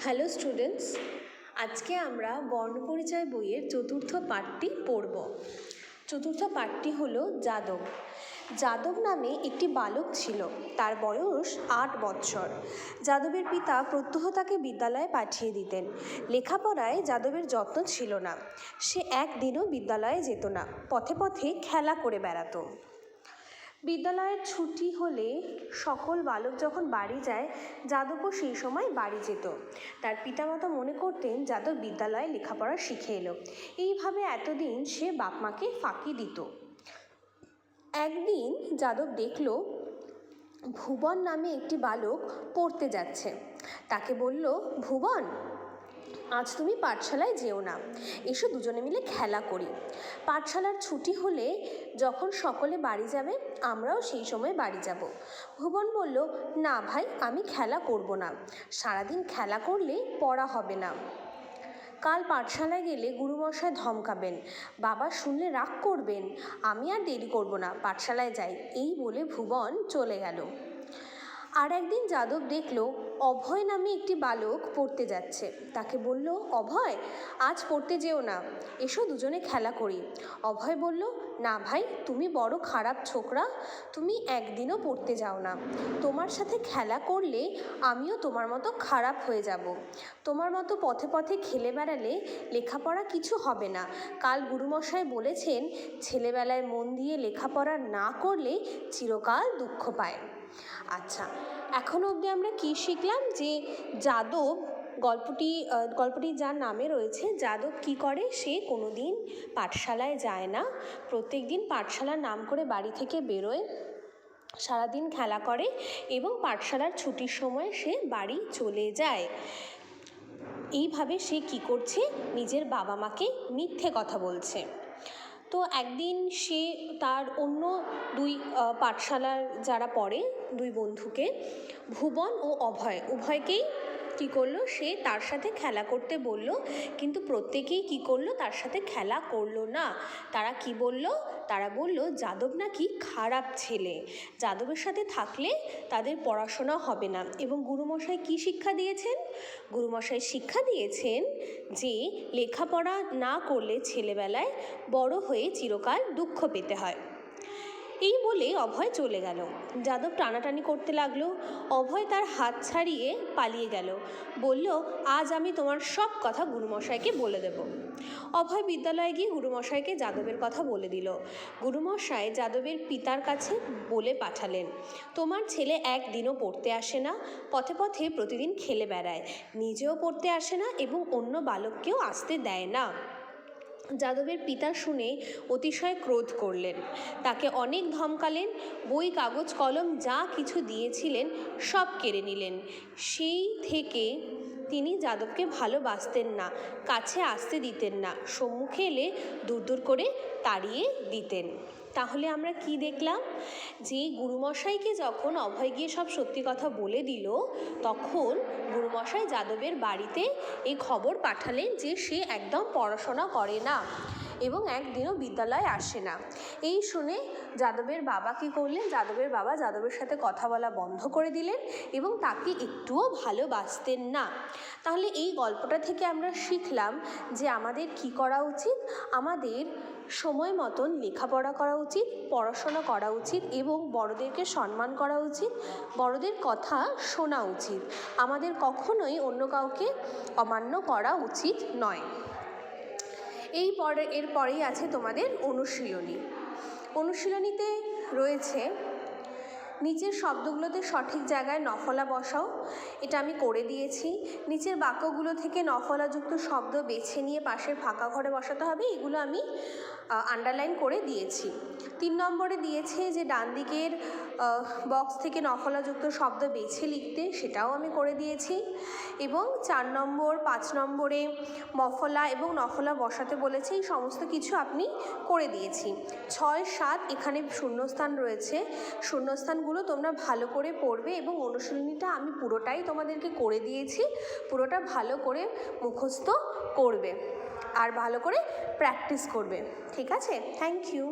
Hello students আজকে আমরা বর্ণপরিচয় বইয়ের চতুর্থ পাঠটি পড়ব। চতুর্থ পাঠটি হলো যাদব। যাদব নামে একটি বালক ছিল। তার বয়স আট বৎসর। যাদবের পিতা প্রত্যহ তাকে বিদ্যালয়ে পাঠিয়ে দিতেন। লেখাপড়ায় যাদবের যত্ন ছিল না। সে একদিনও বিদ্যালয়ে যেত না। পথে পথে খেলা করে বেড়াতো। বিদ্যালয়ের ছুটি হলে সকল বালক যখন বাড়ি যায়, যাদবও সেই সময় বাড়ি যেত। তার পিতামাতা মনে করতেন যাদব বিদ্যালয়ে লেখাপড়া শিখে এলো। এইভাবে এতদিন সে বাপ মাকে ফাঁকি দিত। একদিন যাদব দেখল, ভুবন নামে একটি বালক পড়তে যাচ্ছে। তাকে বলল, ভুবন আজ তুমি পাঠশালায় যেও না। এসো দুজনে মিলে খেলা করি। পাঠশালার ছুটি হলে যখন সকলে বাড়ি যাবে, আমরাও সেই সময় বাড়ি যাব। ভুবন বলল, না ভাই, আমি খেলা করব না। সারাদিন খেলা করলে পড়া হবে না। কাল পাঠশালায় গেলে গুরুমশায় ধমকাবেন, বাবা শুনলে রাগ করবেন, আমি আর দেরি করব না, পাঠশালায় যাই। এই বলে ভুবন চলে গেল। আর একদিন যাদব দেখল অভয় নামে একটি বালক পড়তে যাচ্ছে। তাকে বলল, অভয়, আজ পড়তে যেও না। এসো দুজনে খেলা করি। অভয় বলল, না ভাই, তুমি বড় খারাপ ছোকরা। তুমি একদিনও পড়তে যাও না। তোমার সাথে খেলা করলে আমিও তোমার মতো খারাপ হয়ে যাব। তোমার মতো পথে পথে খেলে বেড়ালে লেখাপড়া কিছু হবে না। কাল গুরুমশাই বলেছেন ছেলেবেলায় মন দিয়ে লেখাপড়া না করলে চিরকাল দুঃখ পায়। আচ্ছা এখনও অবধি আমরা কী শিখলাম যে যাদব গল্পটি গল্পটি যার নামে রয়েছে, যাদব কি করে? সে কোনো দিন পাঠশালায় যায় না। প্রত্যেক দিন পাঠশালার নাম করে বাড়ি থেকে বেরোয়, সারাদিন খেলা করে এবং পাঠশালার ছুটির সময় সে বাড়ি চলে যায়। এইভাবে সে কি করছে? নিজের বাবা মাকে মিথ্যে কথা বলছে। তো একদিন সে তার অন্য দুই পাঠশালার যারা পড়ে, দুই বন্ধুকে, ভুবন ও অভয়, উভয়কেই কী করল? সে তার সাথে খেলা করতে বলল। কিন্তু প্রত্যেকেই কী করল? তার সাথে খেলা করল না। তারা কি বলল? তারা বলল, যাদব নাকি খারাপ ছেলে। যাদবের সাথে থাকলে তাদের পড়াশোনা হবে না। এবং গুরুমশাই কি শিক্ষা দিয়েছেন? গুরুমশাই শিক্ষা দিয়েছেন যে, লেখাপড়া না করলে ছেলেবেলায় বড় হয়ে চিরকাল দুঃখ পেতে হয়। এই বলে অভয় চলে গেল। যাদব টানাটানি করতে লাগল। অভয় তার হাত ছাড়িয়ে পালিয়ে গেল। বলল, আজ আমি তোমার সব কথা গুরুমশাইকে বলে দেব। অভয় বিদ্যালয়ে গিয়ে গুরুমশাইকে যাদবের কথা বলে দিল। গুরুমশাই যাদবের পিতার কাছে বলে পাঠালেন, তোমার ছেলে একদিনও পড়তে আসে না। পথে পথে প্রতিদিন খেলে বেড়ায়। নিজেও পড়তে আসে না এবং অন্য বালককেও আসতে দেয় না। যাদবের পিতা শুনে অতিশয় ক্রোধ করলেন। তাকে অনেক ধমকালেন, বই, কাগজ, কলম যা কিছু দিয়েছিলেন সব কেড়ে নিলেন। সেই থেকে তিনি যাদবকে ভালোবাসতেন না, কাছে আসতে দিতেন না, সম্মুখে এলে দূর দূর করে তাড়িয়ে দিতেন। তাহলে আমরা কি দেখলাম? যে গুরুমশাইকে যখন অভয় গিয়ে সব সত্যি কথা বলে দিল, তখন গুরুমশাই যাদবের বাড়িতে এই খবর পাঠালেন যে সে একদম পড়াশোনা করে না। এবং একদিনও বিদ্যালয়ে আসে না। এই শুনে যাদবের বাবা কী করলেন? যাদবের বাবা যাদবের সাথে কথা বলা বন্ধ করে দিলেন এবং তাকে একটুও ভালোবাসতেন না। তাহলে এই গল্পটা থেকে আমরা শিখলাম যে আমাদের কি করা উচিত? আমাদের সময় মতন লেখাপড়া করা উচিত, পড়াশোনা করা উচিত এবং বড়দেরকে সম্মান করা উচিত, বড়দের কথা শোনা উচিত। আমাদের কখনোই অন্য কাউকে অমান্য করা উচিত নয়। এই পরে এরপরেই আছে তোমাদের অনুশীলনী। অনুশীলনীতে রয়েছে নিচের শব্দগুলোতে সঠিক জায়গায় নফলা বসাও। এটা আমি করে দিয়েছি। নিচের বাক্যগুলো থেকে নফলাযুক্ত শব্দ বেছে নিয়ে পাশের ফাঁকা ঘরে বসাতে হবে। এগুলো আমি আন্ডারলাইন করে দিয়েছি। তিন নম্বরে দিয়েছে যে ডান দিকের বক্স থেকে নফলাযুক্ত শব্দ বেছে লিখতে সেটাও আমি করে দিয়েছি। এবং চার নম্বর, পাঁচ নম্বরে মফলা এবং নফলা বসাতে বলেছে। এই সমস্ত কিছু আপনি করে দিয়েছি। ছয়, সাত, এখানে শূন্যস্থান রয়েছে। শূন্যস্থানগুলো তোমরা ভালো করে পড়বে এবং অনুশীলনীটা আমি পুরোটাই তোমাদেরকে করে দিয়েছি। পুরোটা ভালো করে মুখস্থ করবে আর ভালো করে প্র্যাকটিস করবে। ঠিক আছে? Thank you